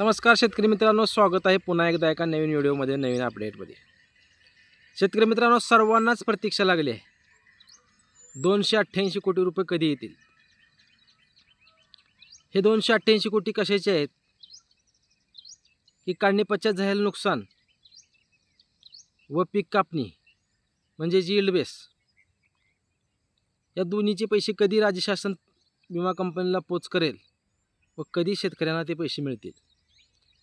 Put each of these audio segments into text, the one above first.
नमस्कार शेतकरी मित्रांनो स्वागत आहे पुन्हा एकदा एका नवीन व्हिडिओमध्ये नवीन अपडेटमध्ये शेतकरी मित्रांनो सर्वांनाच प्रतीक्षा लागली आहे. दोनशे अठ्ठ्याऐंशी कोटी रुपये कधी येतील? हे दोनशे अठ्ठ्याऐंशी कोटी कशाचे आहेत? की काढणी पश्चात झालेलं नुकसान? व पीक कापणी? म्हणजे जी बेस या दोन्हीचे पैसे कधी राज्य शासन विमा कंपनीला पोच करेल? व कधी शेतकऱ्यांना ते पैसे मिळतील?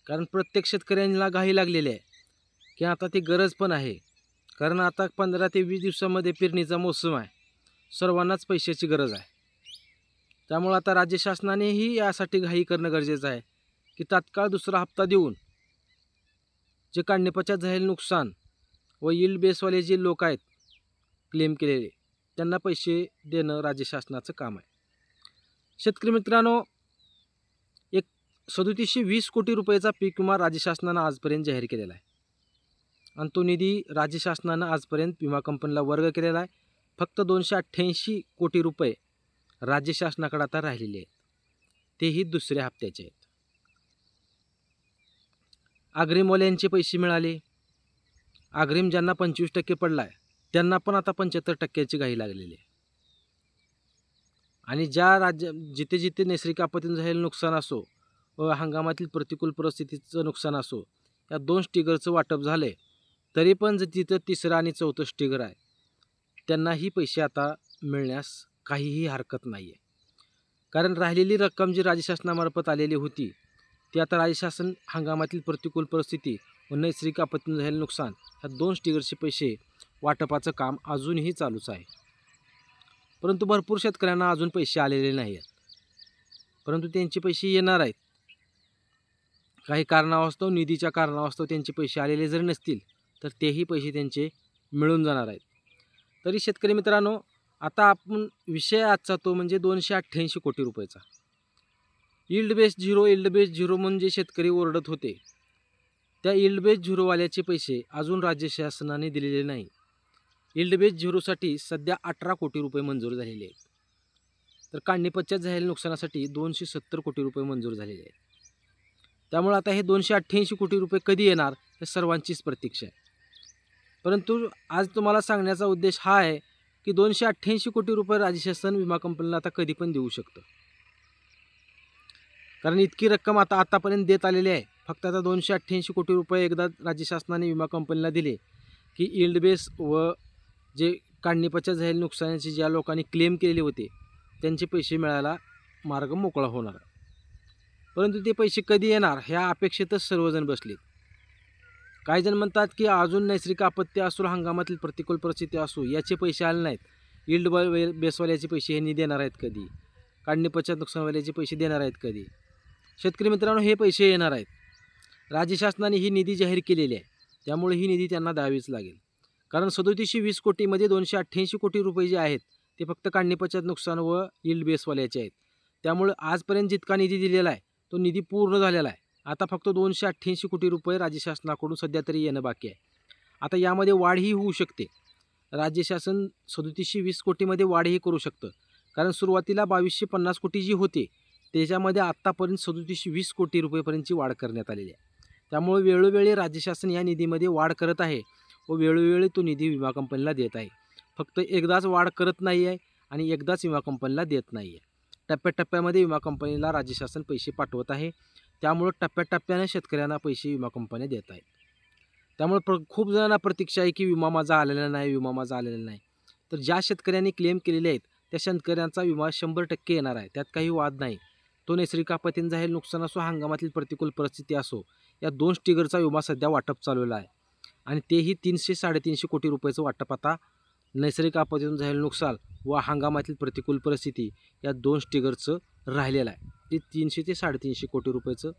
कारण प्रत्येक शेतकऱ्यांना घाई लागलेली आहे. की आता ती गरज पण आहे. कारण आता पंधरा ते वीस दिवसामध्ये पेरणीचा मोसम आहे. सर्वांनाच पैशाची गरज आहे. त्यामुळं आता राज्य शासनानेही यासाठी घाई करणं गरजेचं आहे. की तात्काळ दुसरा हप्ता देऊन जे काढणीपश्चात झालेलं नुकसान व यील्ड बेसवाले जे लोक आहेत क्लेम केलेले त्यांना पैसे देणं राज्य शासनाचं काम आहे. शेतकरी मित्रांनो सदोतीसशे वीस कोटी रुपयाचा पीक विमा राज्य शासनानं आजपर्यंत जाहीर केलेला आहे. आणि तो निधी राज्य शासनानं आजपर्यंत विमा कंपनीला वर्ग केलेला आहे. फक्त दोनशे अठ्ठ्याऐंशी कोटी रुपये राज्य शासनाकडे आता राहिलेले आहेत. तेही दुसऱ्या हप्त्याचे आहेत. आग्रिमवाल्यांचे पैसे मिळाले. आग्रिम ज्यांना पंचवीस टक्के पडला आहे त्यांना पण आता पंच्याहत्तर टक्क्याची घाई लागलेली आहे. आणि ज्या राज्य जिथे जिथे नैसर्गिक आपत्तीनं झालेलं नुकसान असो हंगामातील प्रतिकूल परिस्थितीचं नुकसान असो. या दोन स्टिगरचं वाटप झालं आहे तरी पण जर तिथं तिसरं आणि चौथं स्टिगर आहे त्यांनाही पैसे आता मिळण्यास काहीही हरकत नाही आहे कारण राहिलेली रक्कम जी राज्य शासनामार्फत आलेली होती ती आता राज्य शासन हंगामातील प्रतिकूल परिस्थिती व नैसर्गिक आपत्तीनं झालेलं नुकसान ह्या दोन स्टिगरचे पैसे वाटपाचं काम अजूनही चालूच आहे. परंतु भरपूर शेतकऱ्यांना अजून पैसे आलेले नाही आहेत परंतु त्यांचे पैसे येणार आहेत. काही कारणावास्तव निधीच्या कारणावास्तव त्यांचे पैसे आलेले जर नसतील तर तेही पैसे त्यांचे मिळून जाणार आहेत. तरी शेतकरी मित्रांनो आता आपण विषय आजचा तो म्हणजे दोनशे अठ्ठ्याऐंशी कोटी रुपयाचा. Yield base zero yield base zero म्हणजे शेतकरी ओरडत होते. त्या इल्ड बेस झिरोवाल्याचे पैसे अजून राज्य शासनाने दिलेले नाही. इल्ड बेस झिरोसाठी सध्या अठरा कोटी रुपये मंजूर झालेले आहेत. तर काढणीपश्चात झालेल्या नुकसानासाठी दोनशे सत्तर कोटी रुपये मंजूर झालेले आहेत. त्यामुळे आता हे दोनशे अठ्ठ्याऐंशी कोटी रुपये कधी येणार हे सर्वांचीच प्रतीक्षा आहे. परंतु आज तुम्हाला सांगण्याचा उद्देश हा आहे की दोनशे अठ्ठ्याऐंशी कोटी रुपये राज्य शासन विमा कंपनीला आता कधी पण देऊ शकतं. कारण इतकी रक्कम आता आतापर्यंत देत आलेली आहे. फक्त आता दोनशे अठ्ठ्याऐंशी कोटी रुपये एकदा राज्य शासनाने विमा कंपनीला दिले की इल्ड बेस व जे काढणीपच्या झालेल्या नुकसानाचे ज्या लोकांनी क्लेम केलेले होते त्यांचे पैसे मिळायला मार्ग मोकळा होणार. परंतु ते पैसे कधी येणार ह्या अपेक्षेतच सर्वजण बसलेत. काही जण म्हणतात की अजून नैसर्गिक आपत्ती असो हंगामातील प्रतिकूल परिस्थिती असो याचे पैसे आले नाहीत. इल्ड बेसवाल्याचे पैसे ह्यांनी देणार आहेत कधी? काढणी पश्चात नुकसानवाल्याचे पैसे देणार आहेत कधी? शेतकरी मित्रांनो हे पैसे येणार आहेत. राज्य शासनाने ही निधी जाहीर केलेली आहे. त्यामुळे ही निधी त्यांना द्यावीच लागेल. कारण सदोतीसशे वीस कोटीमध्ये दोनशे अठ्ठ्याऐंशी कोटी रुपये जे आहेत ते फक्त काढणी पश्चात नुकसान व इल्ड बेसवाल्याचे आहेत. त्यामुळे आजपर्यंत जितका निधी दिलेला आहे तो निधी पूर्ण झालेला आहे. आता फक्त दोनशे अठ्ठ्याऐंशी कोटी रुपये राज्य शासनाकडून सध्या तरी येणं बाकी आहे. आता यामध्ये वाढही होऊ शकते. राज्य शासन सदोतीसशे वीस कोटीमध्ये वाढही करू शकतं. कारण सुरुवातीला बावीसशे पन्नास कोटी जी होती त्याच्यामध्ये आत्तापर्यंत सदोतीसशे वीस कोटी रुपयेपर्यंतची वाढ करण्यात आलेली आहे. त्यामुळे वेळोवेळी राज्य शासन या निधीमध्ये वाढ करत आहे व वेळोवेळी तो निधी विमा कंपनीला देत आहे. फक्त एकदाच वाढ करत नाही आहे आणि एकदाच विमा कंपनीला देत नाही आहे टप्प्याटप्प्यामध्ये विमा कंपनीला राज्य शासन पैसे पाठवत आहे. त्यामुळं टप्प्याटप्प्याने शेतकऱ्यांना पैसे विमा कंपन्या देत आहेत. त्यामुळे प्र खूप जणांना प्रतीक्षा आहे की विमा माझा आलेला नाही विमा माझा आलेला नाही. तर ज्या शेतकऱ्यांनी क्लेम केलेले आहेत त्या शेतकऱ्यांचा विमा शंभर टक्के येणार आहे. त्यात काही वाद नाही. तो नैसर्गिक आपत्तीनं झालेलं नुकसान असो हंगामातील प्रतिकूल परिस्थिती असो या दोन स्टिगरचा विमा सध्या वाटप चालवला आहे. आणि तेही तीनशे साडेतीनशे कोटी रुपयाचं वाटप आता नैसर्गिक आपत्तीतून झालेलं नुकसान व हंगामातील प्रतिकूल परिस्थिती या दोन स्टिगरचं राहिलेलं आहे. ते तीनशे ते साडेतीनशे कोटी रुपयाचं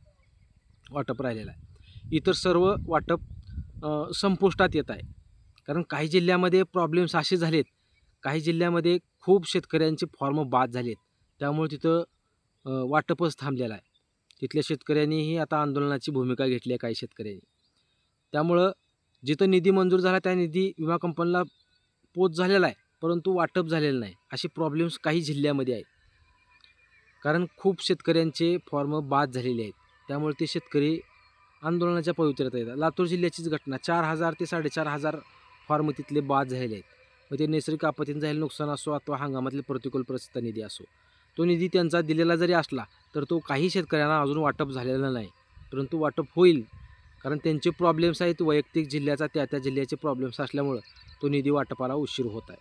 वाटप राहिलेलं आहे. इतर सर्व वाटप संपुष्टात येत आहे. कारण काही जिल्ह्यामध्ये प्रॉब्लेम्स असे झालेत काही जिल्ह्यामध्ये खूप शेतकऱ्यांचे फॉर्म बाद झालेत. त्यामुळे तिथं वाटपच थांबलेलं आहे. तिथल्या शेतकऱ्यांनीही आता आंदोलनाची भूमिका घेतली आहे काही शेतकऱ्यांनी. त्यामुळं जिथं निधी मंजूर झाला त्या निधी विमा कंपनीला पोच झालेला आहे परंतु वाटप झालेलं नाही. असे प्रॉब्लेम्स काही जिल्ह्यामध्ये आहेत. कारण खूप शेतकऱ्यांचे फॉर्म बाद झालेले आहेत. त्यामुळे ते शेतकरी आंदोलनाच्या पवित्र्यात येतात लातूर जिल्ह्याचीच घटना चार हजार ते साडेचार हजार फॉर्म तिथले बाद झालेले आहेत. मग ते नैसर्गिक आपत्तीनं झालेलं नुकसान असो अथवा हंगामातले प्रतिकूल परिस्थिती निधी असो तो निधी त्यांचा दिलेला जरी असला तर तो काही शेतकऱ्यांना अजून वाटप झालेला नाही. परंतु वाटप होईल कारण त्यांचे प्रॉब्लेम्स आहेत. वैयक्तिक जिल्ह्याचा त्या त्या जिल्ह्याचे प्रॉब्लेम्स असल्यामुळं तो निधी वाटपाला उशीर होत आहे.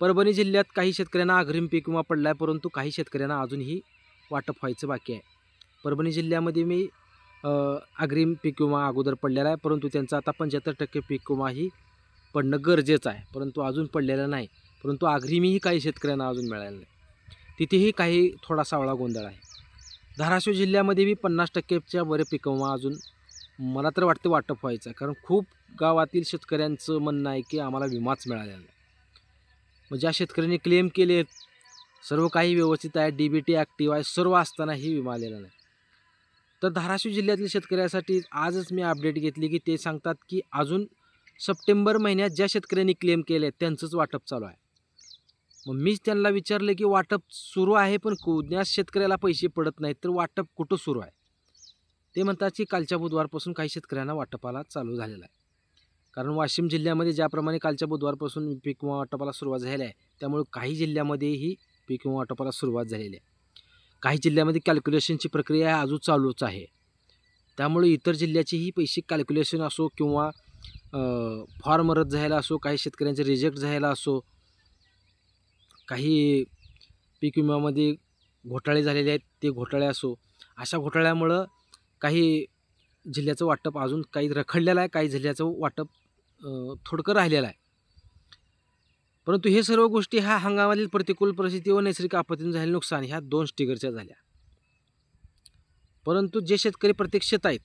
परभणी जिल्ह्यात काही शेतकऱ्यांना अग्रिम पीक विमा पडला आहे परंतु काही शेतकऱ्यांना अजूनही वाटप व्हायचं बाकी आहे. परभणी जिल्ह्यामध्ये मी अग्रिम पीक विमा अगोदर पडलेला आहे परंतु त्यांचा आता पंच्याहत्तर टक्के पीक विमाही पडणं गरजेचं आहे परंतु अजून पडलेलं नाही. परंतु अग्रिमीही काही शेतकऱ्यांना अजून मिळालेलं नाही. तिथेही काही थोडा सावळा गोंधळ आहे. धाराशिव जिल्ह्यामध्ये बी पन्नास टक्केच्या वर पीक विमा अजून मला तर वाटतं वाटप व्हायचं आहे. कारण खूप गावातील शेतकऱ्यांचं म्हणणं आहे की आम्हाला विमाच मिळालेला नाही. मग ज्या शेतकऱ्यांनी क्लेम केले सर्व काही व्यवस्थित आहे डी बी टी ॲक्टिव्ह आहे सर्व असतानाही विमा आलेला नाही. तर धाराशिव जिल्ह्यातील शेतकऱ्यासाठी आजच मी अपडेट घेतली की ते सांगतात की अजून सप्टेंबर महिन्यात ज्या शेतकऱ्यांनी क्लेम केले त्यांचंच वाटप चालू आहे. मग मीच त्यांना विचारलं की वाटप सुरू आहे पण कोण्याच शेतकऱ्याला पैसे पडत नाहीत तर वाटप कुठं सुरू आहे? ते म्हणतात की कालच्या बुधवारपासून काही शेतकऱ्यांना वाटपाला चालू झालेला आहे. कारण वाशिम जिल्ह्यामध्ये ज्याप्रमाणे कालच्या बुधवारपासून पीक विमा वाटपाला सुरुवात झाली आहे त्यामुळे काही जिल्ह्यामध्येही पीक विमा वाटपाला सुरुवात झालेली आहे. काही जिल्ह्यामध्ये कॅल्क्युलेशनची प्रक्रिया अजून चालूच आहे. त्यामुळे इतर जिल्ह्याचीही पैसे कॅल्क्युलेशन असो किंवा फॉर्म रद्द झायला असो काही शेतकऱ्यांचे रिजेक्ट झायला असो काही पीक विम्यामध्ये घोटाळे झालेले आहेत ते घोटाळे असो अशा घोटाळ्यामुळं काही जिल्ह्याचं वाटप अजून काही रखडलेलं आहे काही जिल्ह्याचं वाटप थोडकं राहिलेलं आहे. परंतु हे सर्व गोष्टी ह्या हंगामातील प्रतिकूल परिस्थिती व नैसर्गिक आपत्तीनं झालेलं नुकसान ह्या दोन स्टिगरच्या झाल्या. परंतु जे शेतकरी प्रत्यक्षात आहेत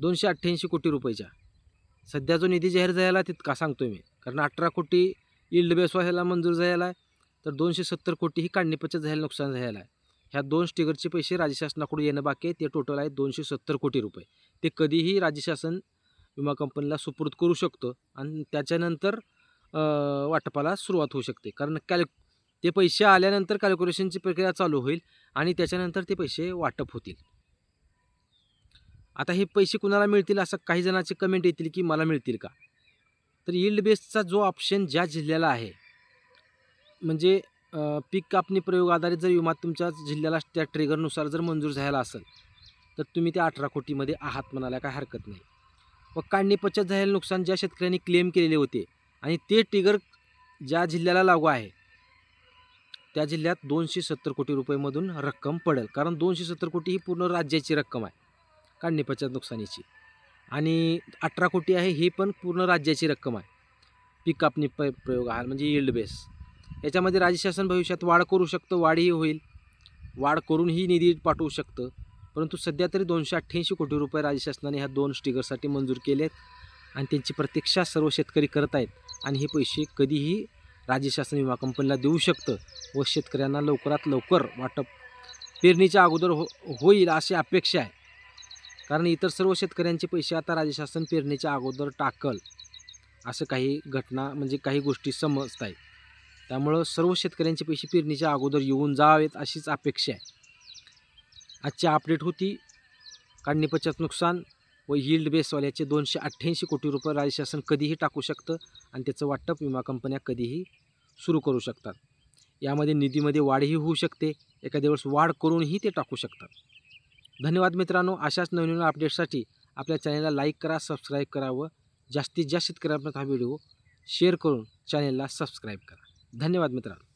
दोनशे अठ्ठ्याऐंशी कोटी रुपयाच्या सध्या जो निधी जाहीर झालेला तितका सांगतो मी. कारण अठरा कोटी इल्ड बेस व्हायला मंजूर झालेला आहे तर दोनशे सत्तर कोटी ही काढणीपचत झालेलं नुकसान झालेलं आहे. ह्या दोन स्टिकरचे पैसे राज्य शासनाकडून येणं बाकी आहे. ते टोटल आहे दोनशे सत्तर कोटी रुपये. ते कधीही राज्य शासन विमा कंपनीला सुपूर्द करू शकतं आणि त्याच्यानंतर वाटपाला सुरुवात होऊ शकते. कारण कॅल ते पैसे आल्यानंतर कॅल्क्युलेशनची प्रक्रिया चालू होईल आणि त्याच्यानंतर ते पैसे वाटप होतील. आता हे पैसे कुणाला मिळतील असं काही जणांचे कमेंट येतील की मला मिळतील का? तर यील्ड बेसचा जो ऑप्शन ज्या जिल्ह्याला आहे म्हणजे पीक कापणी प्रयोग आधारित जर विमा तुमच्या जिल्ह्याला त्या ट्रिगरनुसार जर मंजूर झाला असेल तर तुम्ही त्या अठरा कोटीमध्ये आहात म्हणायला काय हरकत नाही. व काढणी पश्चात झालेलं नुकसान ज्या शेतकऱ्यांनी क्लेम केलेले होते आणि ते ट्रिगर ज्या जिल्ह्याला लागू आहे त्या जिल्ह्यात दोनशे सत्तर कोटी रुपयेमधून रक्कम पडेल. कारण दोनशे सत्तर कोटी ही पूर्ण राज्याची रक्कम आहे काढणी पश्चात नुकसानीची. आणि अठरा कोटी आहे ही पण पूर्ण राज्याची रक्कम आहे. पीक कापणी प प्रयोग आहे म्हणजे यील्ड बेस. याच्यामध्ये राज्य शासन भविष्यात वाढ करू शकतं वाढही होईल. वाढ करूनही निधी पाठवू शकतं. परंतु सध्या तरी दोनशे अठ्ठ्याऐंशी कोटी रुपये राज्य शासनाने ह्या दोन स्टिकरसाठी मंजूर केले आहेत आणि त्यांची प्रतीक्षा सर्व शेतकरी करत आहेत. आणि हे पैसे कधीही राज्य शासन विमा कंपनीला देऊ शकतं व शेतकऱ्यांना लवकरात लवकर वाटप पेरणीच्या अगोदर हो होईल अशी अपेक्षा आहे. कारण इतर सर्व शेतकऱ्यांचे पैसे आता राज्य शासन पेरणीच्या अगोदर टाकल असं काही घटना म्हणजे काही गोष्टी समजत आहेत त्यामुळं सर्व शेतकऱ्यांचे पैसे पेरणीच्या अगोदर येऊन जावेत अशीच अपेक्षा आहे. आजची अपडेट होती काढणी पश्चात नुकसान व यील्ड बेसवाल्याचे दोनशे अठ्ठ्याऐंशी कोटी रुपये राज्य शासन कधीही टाकू शकतं आणि त्याचं वाटप विमा कंपन्या कधीही सुरू करू शकतात. यामध्ये निधीमध्ये वाढही होऊ शकते एखाद्या वेळेस वाढ करूनही ते टाकू शकतात. धन्यवाद मित्रांनो अशाच नवीन अपडेटसाठी आपल्या चॅनलला लाईक करा सबस्क्राईब करा व जास्तीत जास्त शेतकऱ्यांपर्यंत हा व्हिडिओ शेअर करून चॅनलला सबस्क्राईब करा. धन्यवाद मित्रांनो.